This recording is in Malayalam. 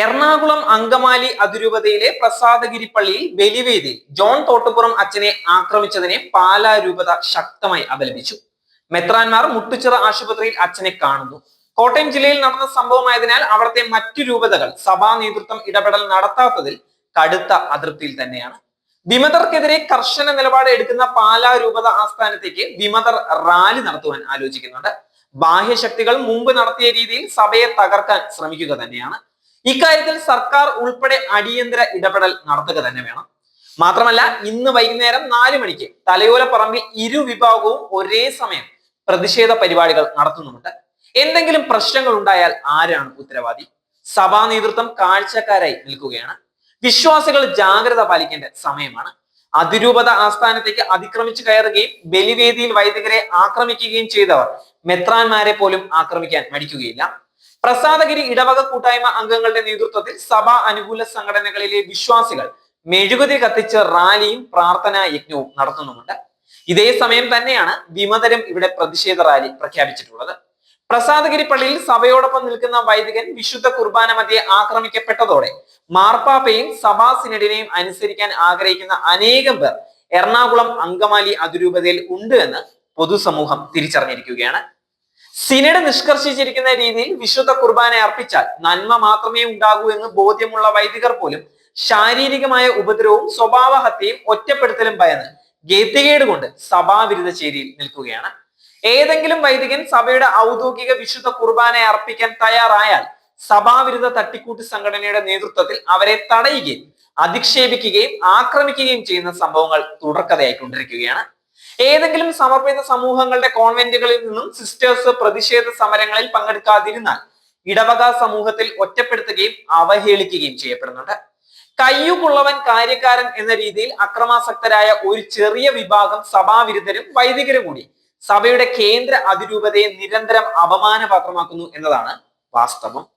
എറണാകുളം അങ്കമാലി അതിരൂപതയിലെ പ്രസാദഗിരി പള്ളിയിൽ ജോൺ തോട്ടുപുറം അച്ഛനെ ആക്രമിച്ചതിനെ പാലാ രൂപത ശക്തമായി അപലപിച്ചു. മെത്രാൻമാർ മുട്ടുച്ചിറ ആശുപത്രിയിൽ അച്ഛനെ കാണുന്നു. കോട്ടയം ജില്ലയിൽ നടന്ന സംഭവമായതിനാൽ അവിടുത്തെ മറ്റു രൂപതകൾ സഭാ നേതൃത്വം ഇടപെടൽ നടത്താത്തതിൽ കടുത്ത അതൃപ്തിയിൽ തന്നെയാണ്. വിമതർക്കെതിരെ കർശന നിലപാട് എടുക്കുന്ന പാലാ രൂപത ആസ്ഥാനത്തേക്ക് വിമതർ റാലി നടത്തുവാൻ ആലോചിക്കുന്നുണ്ട്. ബാഹ്യശക്തികൾ മുമ്പ് നടത്തിയ രീതിയിൽ സഭയെ തകർക്കാൻ ശ്രമിക്കുക തന്നെയാണ്. ഇക്കാര്യത്തിൽ സർക്കാർ ഉൾപ്പെടെ അടിയന്തര ഇടപെടൽ നടത്തുക തന്നെ വേണം. മാത്രമല്ല ഇന്ന് വൈകുന്നേരം നാല് മണിക്ക് തലയോല പറമ്പിൽ ഇരു വിഭാഗവും ഒരേ സമയം പ്രതിഷേധ പരിപാടികൾ നടത്തുന്നുമുണ്ട്. എന്തെങ്കിലും പ്രശ്നങ്ങൾ ഉണ്ടായാൽ ആരാണ് ഉത്തരവാദി? സഭാ നേതൃത്വം കാഴ്ചക്കാരായി നിൽക്കുകയാണ്. വിശ്വാസികൾ ജാഗ്രത പാലിക്കേണ്ട സമയമാണ്. അതിരൂപത ആസ്ഥാനത്തേക്ക് അതിക്രമിച്ചു കയറുകയും ബലിവേദിയിൽ വൈദികരെ ആക്രമിക്കുകയും ചെയ്തവർ മെത്രാന്മാരെ പോലും ആക്രമിക്കാൻ മടിക്കുകയില്ല. പ്രസാദഗിരി ഇടവക കൂട്ടായ്മ അംഗങ്ങളുടെ നേതൃത്വത്തിൽ സഭാ അനുകൂല സംഘടനകളിലെ വിശ്വാസികൾ മെഴുകുതിരി കത്തിച്ച് റാലിയും പ്രാർത്ഥനാ യജ്ഞവും നടത്തുന്നുമുണ്ട്. ഇതേ സമയം തന്നെയാണ് വിമതരും ഇവിടെ പ്രതിഷേധ റാലി പ്രഖ്യാപിച്ചിട്ടുള്ളത്. പ്രസാദഗിരി പള്ളിയിൽ സഭയോടൊപ്പം നിൽക്കുന്ന വൈദികൻ വിശുദ്ധ കുർബാന മധ്യെ ആക്രമിക്കപ്പെട്ടതോടെ മാർപ്പാപ്പയും സഭാ സിനഡിനെയും അനുസരിക്കാൻ ആഗ്രഹിക്കുന്ന അനേകം പേർ എറണാകുളം അങ്കമാലി അതിരൂപതയിൽ ഉണ്ട് എന്ന് പൊതുസമൂഹം തിരിച്ചറിഞ്ഞിരിക്കുകയാണ്. സിനഡ് നിഷ്കർഷിച്ചിരിക്കുന്ന രീതിയിൽ വിശുദ്ധ കുർബാന അർപ്പിച്ചാൽ നന്മ മാത്രമേ ഉണ്ടാകൂ എന്ന് ബോധ്യമുള്ള വൈദികർ പോലും ശാരീരികമായ ഉപദ്രവവും സ്വഭാവഹത്യയും ഒറ്റപ്പെടുത്തലും ഭയന്ന് ഗതികേട് കൊണ്ട് സഭാവിരുദ്ധ ചേരിയിൽ നിൽക്കുകയാണ്. ഏതെങ്കിലും വൈദികൻ സഭയുടെ ഔദ്യോഗിക വിശുദ്ധ കുർബാന അർപ്പിക്കാൻ തയ്യാറായാൽ സഭാവിരുദ്ധ തട്ടിക്കൂട്ട് സംഘടനയുടെ നേതൃത്വത്തിൽ അവരെ തടയുകയും അധിക്ഷേപിക്കുകയും ആക്രമിക്കുകയും ചെയ്യുന്ന സംഭവങ്ങൾ തുടർക്കഥയായിക്കൊണ്ടിരിക്കുകയാണ് ഏതെങ്കിലും സമർപ്പിത സമൂഹങ്ങളുടെ കോൺവെന്റുകളിൽ നിന്നും സിസ്റ്റേഴ്സ് പ്രതിഷേധ സമരങ്ങളിൽ പങ്കെടുക്കാതിരുന്നാൽ ഇടവക സമൂഹത്തിൽ ഒറ്റപ്പെടുത്തുകയും അവഹേളിക്കുകയും ചെയ്യപ്പെടുന്നുണ്ട്. കയ്യുക്കുള്ളവൻ കാര്യക്കാരൻ എന്ന രീതിയിൽ അക്രമാസക്തരായ ഒരു ചെറിയ വിഭാഗം സഭാവിരുദ്ധരും വൈദികരും കൂടി സഭയുടെ കേന്ദ്ര അതിരൂപതയെ നിരന്തരം അപമാനപാത്രമാക്കുന്നു എന്നതാണ് വാസ്തവം.